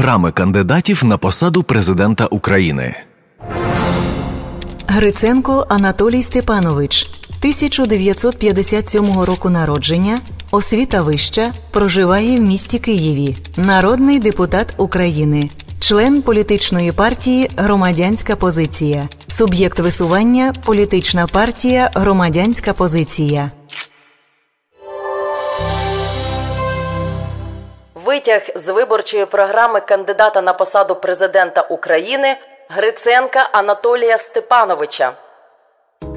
Програми кандидатів на посаду президента України. Гриценко Анатолій Степанович 1957 року народження, освіта вища, проживає в місті Києві, народний депутат України, член політичної партії Громадянська позиція, суб'єкт висування політична партія Громадянська позиція. Витяг з виборчої програми кандидата на посаду президента України Гриценка Анатолія Степановича.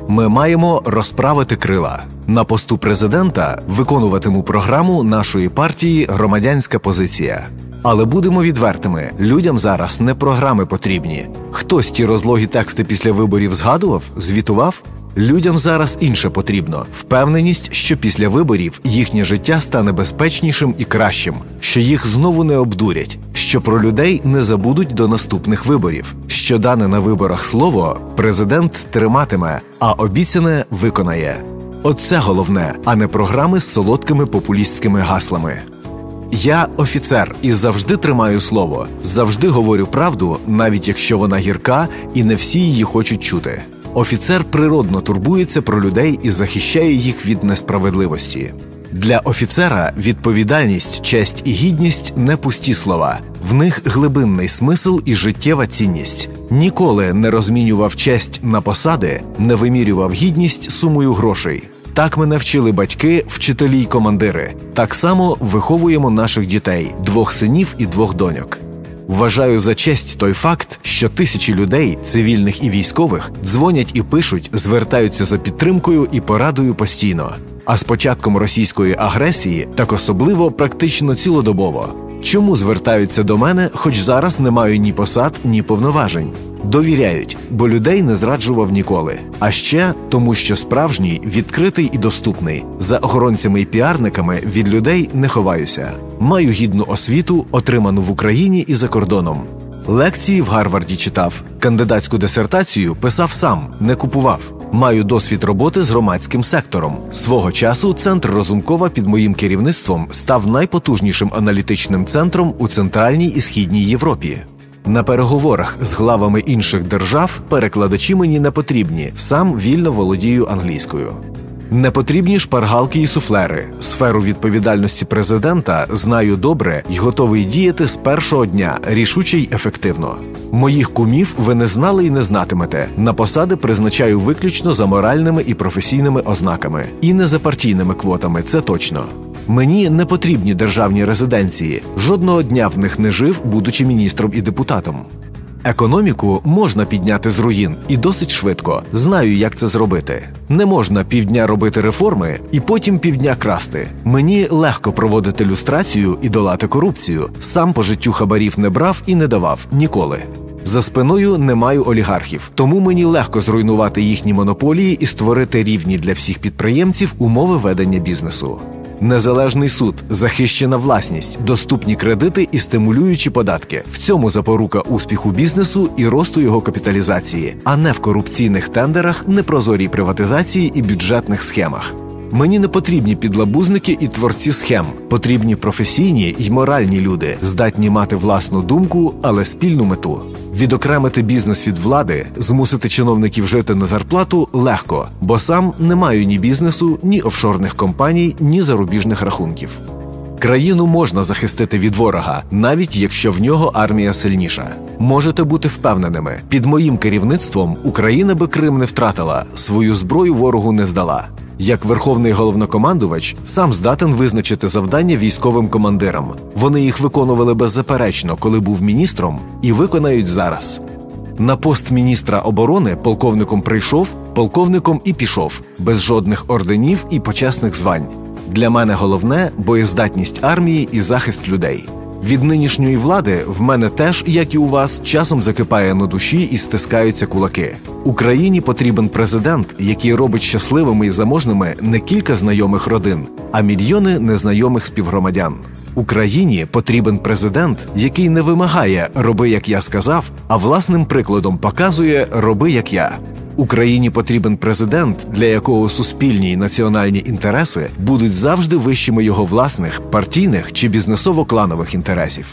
Ми маємо розправити крила на посту президента. Виконуватиму програму нашої партії Громадянська позиція. Але будемо відвертими: людям зараз не програми потрібні. Хтось ті розлогі тексти після виборів згадував, звітував. Людям зараз інше потрібно впевненість, що після виборів їхнє життя стане безпечнішим і кращим, що їх знову не обдурять, що про людей не забудуть до наступних виборів. Що дане на виборах слово президент триматиме, а обіцяне виконає. Оце головне, а не програми з солодкими популістськими гаслами. Я офіцер і завжди тримаю слово, завжди говорю правду, навіть якщо вона гірка, і не всі її хочуть чути. Офіцер природно турбується про людей і захищає їх від несправедливості. Для офіцера відповідальність, честь і гідність не пусті слова, в них глибинний смисл і життєва цінність. Ніколи не розмінював честь на посади, не вимірював гідність сумою грошей. Так мене вчили батьки, вчителі й командири. Так само виховуємо наших дітей, двох синів і двох доньок. Вважаю за честь той факт, що тисячі людей, цивільних і військових, дзвонять і пишуть, звертаються за підтримкою і порадою постійно. А з початком російської агресії так особливо практично цілодобово. Чому звертаються до мене, хоч зараз не маю ні посад, ні повноважень? Довіряють, бо людей не зраджував ніколи. А ще тому, що справжній відкритий і доступний. За охоронцями і піарниками від людей не ховаюся. Маю гідну освіту, отриману в Україні і за кордоном. Лекції в Гарварді читав, кандидатську дисертацію писав сам, не купував. Маю досвід роботи з громадським сектором. Свого часу центр Розумкова під моїм керівництвом став найпотужнішим аналітичним центром у центральній і східній Європі. На переговорах з главами інших держав перекладачі мені не потрібні. Сам вільно володію англійською. Не потрібні шпаргалки і суфлери. Сферу відповідальності президента знаю добре і готовий діяти з першого дня рішуче й ефективно. Моїх кумів ви не знали і не знатимете. На посади призначаю виключно за моральними і професійними ознаками, і не за партійними квотами. Це точно. Мені не потрібні державні резиденції. Жодного дня в них не жив, будучи міністром і депутатом. Економіку можна підняти з руїн і досить швидко. Знаю, як це зробити. Не можна півдня робити реформи і потім півдня красти. Мені легко проводити люстрацію і долати корупцію. Сам по життю хабарів не брав і не давав ніколи. За спиною не маю олігархів, тому мені легко зруйнувати їхні монополії і створити рівні для всіх підприємців умови ведення бізнесу. Незалежний суд, захищена власність, доступні кредити і стимулюючі податки. В цьому запорука успіху бізнесу і росту його капіталізації, а не в корупційних тендерах, непрозорій приватизації і бюджетних схемах. Мені не потрібні підлабузники і творці схем. Потрібні професійні й моральні люди, здатні мати власну думку, але спільну мету. Відокремити бізнес від влади, змусити чиновників жити на зарплату легко, бо сам не маю ні бізнесу, ні офшорних компаній, ні зарубіжних рахунків. Країну можна захистити від ворога, навіть якщо в нього армія сильніша. Можете бути впевненими, під моїм керівництвом Україна би Крим не втратила, свою зброю ворогу не здала. Як верховний головнокомандувач сам здатен визначити завдання військовим командирам. Вони їх виконували беззаперечно, коли був міністром, і виконають зараз. На пост міністра оборони полковником прийшов, полковником і пішов, без жодних орденів і почесних звань. Для мене головне боєздатність армії і захист людей. Від нинішньої влади в мене теж, як і у вас, часом закипає на душі і стискаються кулаки. Україні потрібен президент, який робить щасливими і заможними не кілька знайомих родин, а мільйони незнайомих співгромадян. Україні потрібен президент, який не вимагає роби, як я сказав, а власним прикладом показує роби, як я. Україні потрібен президент, для якого суспільні і національні інтереси будуть завжди вищими його власних партійних чи бізнесово-кланових інтересів.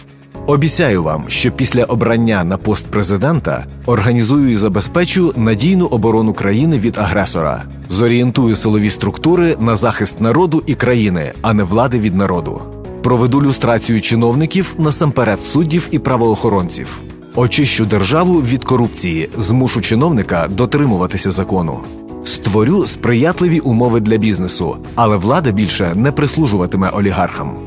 Обіцяю вам, що після обрання на пост президента організую і забезпечу надійну оборону країни від агресора, зорієнтую силові структури на захист народу і країни, а не влади від народу. Проведу люстрацію чиновників насамперед суддів і правоохоронців. Очищу державу від корупції, змушу чиновника дотримуватися закону. Створю сприятливі умови для бізнесу, але влада більше не прислужуватиме олігархам.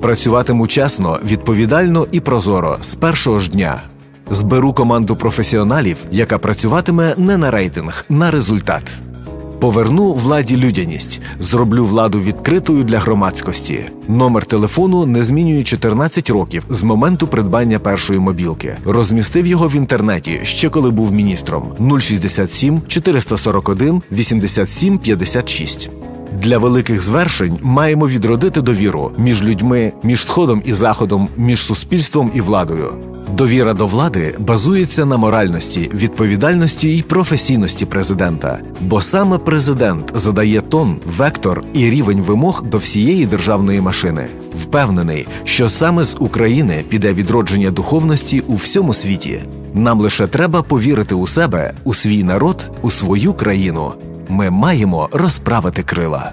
Працюватиму чесно, відповідально і прозоро з першого ж дня. Зберу команду професіоналів, яка працюватиме не на рейтинг, на результат. Поверну владі людяність, зроблю владу відкритою для громадськості. Номер телефону не змінює 14 років з моменту придбання першої мобілки. Розмістив його в інтернеті ще коли був міністром 067 441 87 56. Для великих звершень маємо відродити довіру між людьми, між сходом і заходом, між суспільством і владою. Довіра до влади базується на моральності, відповідальності і професійності президента, бо саме президент задає тон, вектор і рівень вимог до всієї державної машини. Впевнений, що саме з України піде відродження духовності у всьому світі. Нам лише треба повірити у себе, у свій народ, у свою країну. Ми маємо розправити крила.